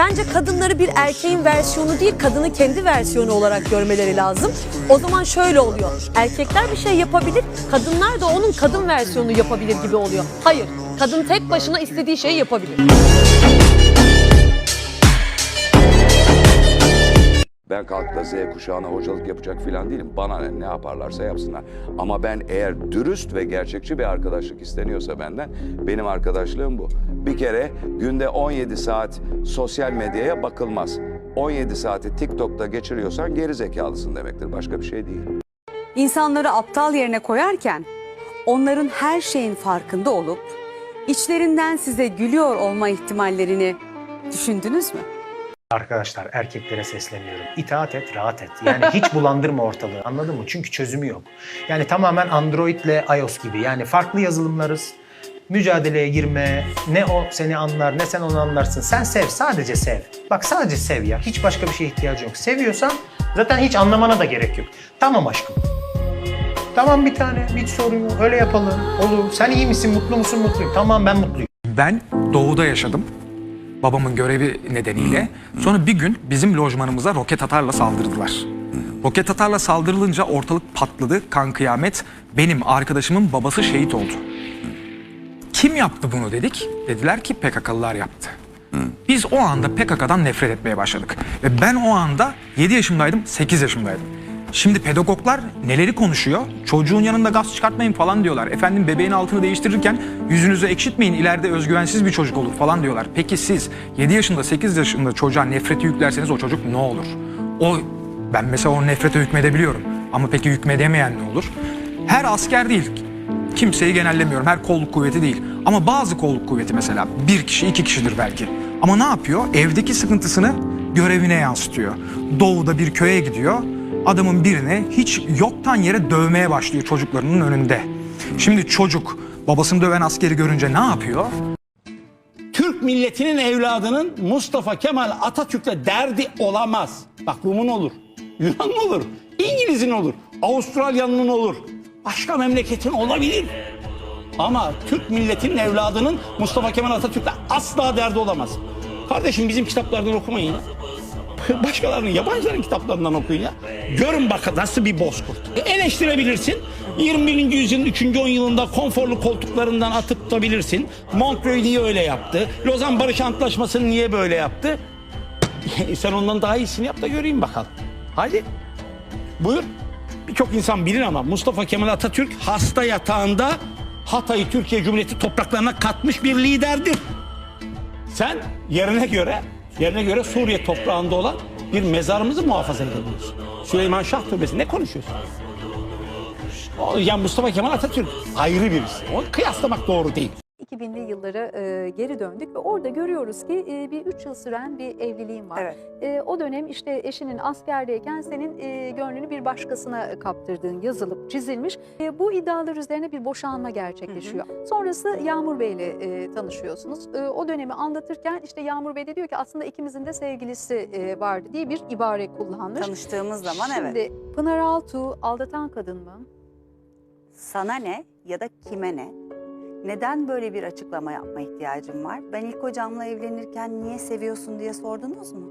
Bence kadınları bir erkeğin versiyonu değil, kadını kendi versiyonu olarak görmeleri lazım. O zaman şöyle oluyor. Erkekler bir şey yapabilir, kadınlar da onun kadın versiyonunu yapabilir gibi oluyor. Hayır, kadın tek başına istediği şeyi yapabilir. Ben kalkıp da Z kuşağına hocalık yapacak falan değilim. Bana ne, ne yaparlarsa yapsınlar. Ama ben eğer dürüst ve gerçekçi bir arkadaşlık isteniyorsa benden, benim arkadaşlığım bu. Bir kere günde 17 saat sosyal medyaya bakılmaz. 17 saati TikTok'ta geçiriyorsan geri zekalısın demektir. Başka bir şey değil. İnsanları aptal yerine koyarken onların her şeyin farkında olup içlerinden size gülüyor olma ihtimallerini düşündünüz mü? Arkadaşlar erkeklere sesleniyorum. İtaat et, rahat et. Yani hiç bulandırma ortalığı. Anladın mı? Çünkü çözümü yok. Yani tamamen Android ile iOS gibi. Yani farklı yazılımlarız. Mücadeleye girme. Ne o seni anlar, ne sen onu anlarsın. Sen sev, sadece sev. Bak sadece sev ya. Hiç başka bir şeye ihtiyacı yok. Seviyorsan zaten hiç anlamana da gerek yok. Tamam aşkım. Tamam bir tane, hiç sorun yok. Öyle yapalım. Olur. Sen iyi misin, mutlu musun, mutluyum. Tamam ben mutluyum. Ben doğuda yaşadım. Babamın görevi nedeniyle. Sonra bir gün bizim lojmanımıza roket atarla saldırdılar. Roket atarla saldırılınca ortalık patladı, kan kıyamet. Benim arkadaşımın babası şehit oldu. Kim yaptı bunu dedik. Dediler ki PKK'lılar yaptı. Biz o anda PKK'dan nefret etmeye başladık. Ve ben o anda 7 yaşındaydım, 8 yaşındaydım. Şimdi pedagoglar neleri konuşuyor? Çocuğun yanında gaz çıkartmayın falan diyorlar. Efendim bebeğin altını değiştirirken yüzünüzü ekşitmeyin ileride özgüvensiz bir çocuk olur falan diyorlar. Peki siz 7 yaşında 8 yaşında çocuğa nefreti yüklerseniz o çocuk ne olur? O ben mesela o nefrete hükmedebiliyorum. Ama peki hükmedemeyen ne olur? Her asker değil. Kimseyi genellemiyorum. Her kolluk kuvveti değil. Ama bazı kolluk kuvveti mesela bir kişi iki kişidir belki. Ama ne yapıyor? Evdeki sıkıntısını görevine yansıtıyor. Doğuda bir köye gidiyor. Adamın birini hiç yoktan yere dövmeye başlıyor çocuklarının önünde. Şimdi çocuk babasını döven askeri görünce ne yapıyor? Türk milletinin evladının Mustafa Kemal Atatürk'le derdi olamaz. Bak Rum'un olur, Yunan'ın olur, İngiliz'in olur, Avustralya'nın olur. Başka memleketin olabilir. Ama Türk milletinin evladının Mustafa Kemal Atatürk'le asla derdi olamaz. Kardeşim bizim kitaplardan okumayın. Başkalarının, yabancıların kitaplarından okuyun ya. Görün bak nasıl bir bozkurt. Eleştirebilirsin. 21. yüzyılın 3. 10 yılında konforlu koltuklarından atıp tutabilirsin. Montreux niye öyle yaptı? Lozan Barış Antlaşması'nı niye böyle yaptı? Sen ondan daha iyisini yap da göreyim bakalım. Hadi. Buyur. Birçok insan bilir ama Mustafa Kemal Atatürk hasta yatağında Hatay'ı Türkiye Cumhuriyeti topraklarına katmış bir liderdir. Sen yerine göre yerine göre Suriye toprağında olan bir mezarımızı muhafaza edebiliyorsun. Süleyman Şah Türbesi ne konuşuyorsun? O- Ya Mustafa Kemal Atatürk ayrı birisi. Onu kıyaslamak doğru değil. 2000'li yıllara e, geri döndük ve orada görüyoruz ki e, bir 3 yıl süren bir evliliğin var. Evet. E, o dönem işte eşinin askerdeyken senin e, gönlünü bir başkasına kaptırdığın yazılıp çizilmiş. E, bu iddialar üzerine bir boşanma gerçekleşiyor. Sonrası Yağmur Bey'le e, tanışıyorsunuz. E, o dönemi anlatırken işte Yağmur Bey de diyor ki aslında ikimizin de sevgilisi e, vardı diye bir ibare kullanmış. Tanıştığımız zaman Şimdi evet. Pınar Altuğ aldatan kadın mı? Sana ne ya da kime ne? Neden böyle bir açıklama yapma ihtiyacım var? Ben ilk hocamla evlenirken niye seviyorsun diye sordunuz mu?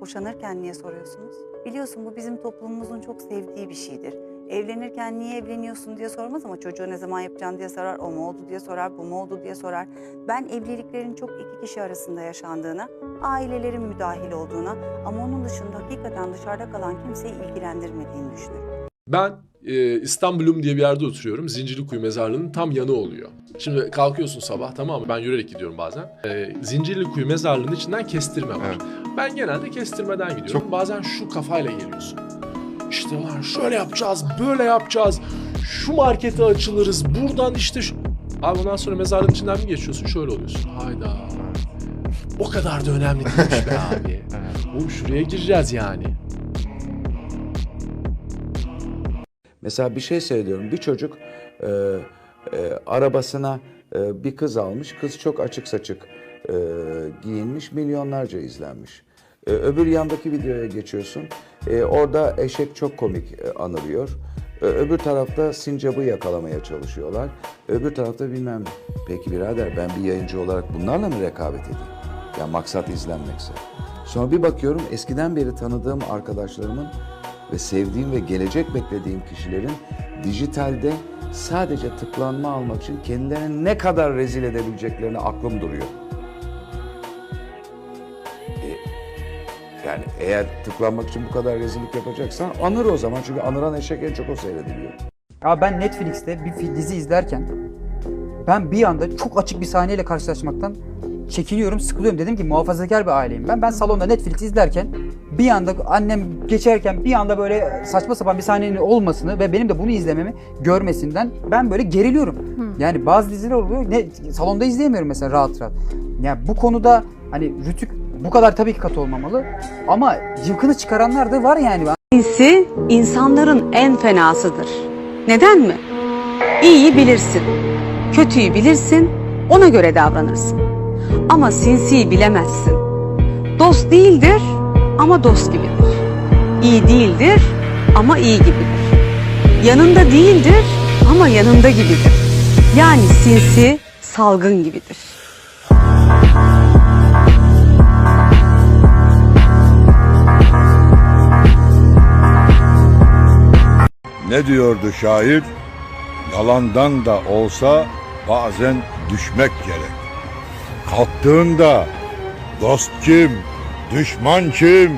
Boşanırken niye soruyorsunuz? Biliyorsun bu bizim toplumumuzun çok sevdiği bir şeydir. Evlenirken niye evleniyorsun diye sormaz ama çocuğu ne zaman yapacaksın diye sorar, o mu oldu diye sorar, bu mu oldu diye sorar. Ben evliliklerin çok iki kişi arasında yaşandığına, ailelerin müdahil olduğuna ama onun dışında hakikaten dışarıda kalan kimseyi ilgilendirmediğini düşünüyorum. Ben e, İstanbul'um diye bir yerde oturuyorum. Zincirlikuyu mezarlığının tam yanı oluyor. Şimdi kalkıyorsun sabah tamam mı? Ben yürüyerek gidiyorum bazen. E, Zincirlikuyu mezarlığının içinden kestirme var. Ben genelde kestirmeden gidiyorum. Bazen şu kafayla geliyorsun. İşte var şöyle yapacağız, böyle yapacağız. Şu markete açılırız, buradan işte şu... Abi ondan sonra mezarlığın içinden bir geçiyorsun şöyle oluyorsun. Hayda. O kadar da önemli değilmiş be abi. Oğlum şuraya gireceğiz yani. Mesela bir şey söylüyorum. Bir çocuk e, e, arabasına e, bir kız almış. Kız çok açık saçık e, giyinmiş. Milyonlarca izlenmiş. E, öbür yandaki videoya geçiyorsun. E, orada eşek çok komik e, anılıyor. E, öbür tarafta sincabı yakalamaya çalışıyorlar. Öbür tarafta bilmem. Peki birader ben bir yayıncı olarak bunlarla mı rekabet edeyim? Yani maksat izlenmekse. Sonra bir bakıyorum eskiden beri tanıdığım arkadaşlarımın ve sevdiğim ve gelecek beklediğim kişilerin dijitalde sadece tıklanma almak için kendilerini ne kadar rezil edebileceklerini aklım duruyor. E, yani eğer tıklanmak için bu kadar rezillik yapacaksan anır o zaman. Çünkü anıran eşek en çok o seyrediliyor. Ya ben Netflix'te bir dizi izlerken ben bir anda çok açık bir sahneyle karşılaşmaktan çekiniyorum, sıkılıyorum. Dedim ki muhafazakar bir aileyim. Ben ben salonda Netflix izlerken bir anda annem geçerken bir anda böyle saçma sapan bir sahnenin olmasını ve benim de bunu izlememi görmesinden ben böyle geriliyorum. Yani bazı diziler oluyor. Ne salonda izleyemiyorum mesela rahat rahat. Yani bu konuda hani rütük bu kadar tabii ki katı olmamalı ama yıkını çıkaranlar da var yani. Sinsi insanların en fenasıdır. Neden mi? İyiyi bilirsin, kötüyü bilirsin, ona göre davranırsın. Ama sinsiyi bilemezsin. Dost değildir ama dost gibidir. İyi değildir ama iyi gibidir. Yanında değildir ama yanında gibidir. Yani sinsi salgın gibidir. Ne diyordu şair? Yalandan da olsa bazen düşmek gerek. Kalktığında dost kim, düşman kim